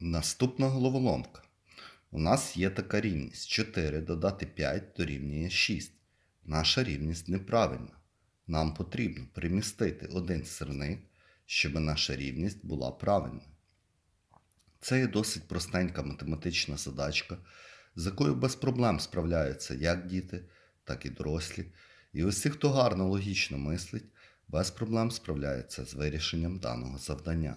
Наступна головоломка. У нас є така рівність 4 додати 5 дорівнює 6. Наша рівність неправильна. Нам потрібно перемістити один сирник, щоб наша рівність була правильною. Це є досить простенька математична задачка, з якою без проблем справляються як діти, так і дорослі. І усі, хто гарно логічно мислить, без проблем справляються з вирішенням даного завдання.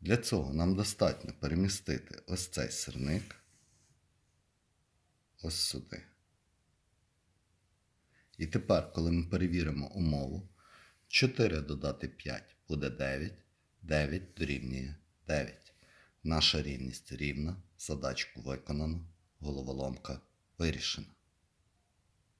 Для цього нам достатньо перемістити ось цей сирник ось сюди. І тепер, коли ми перевіримо умову, 4 додати 5 буде 9, 9 дорівнює 9. Наша рівність рівна, задачку виконано, головоломка вирішена.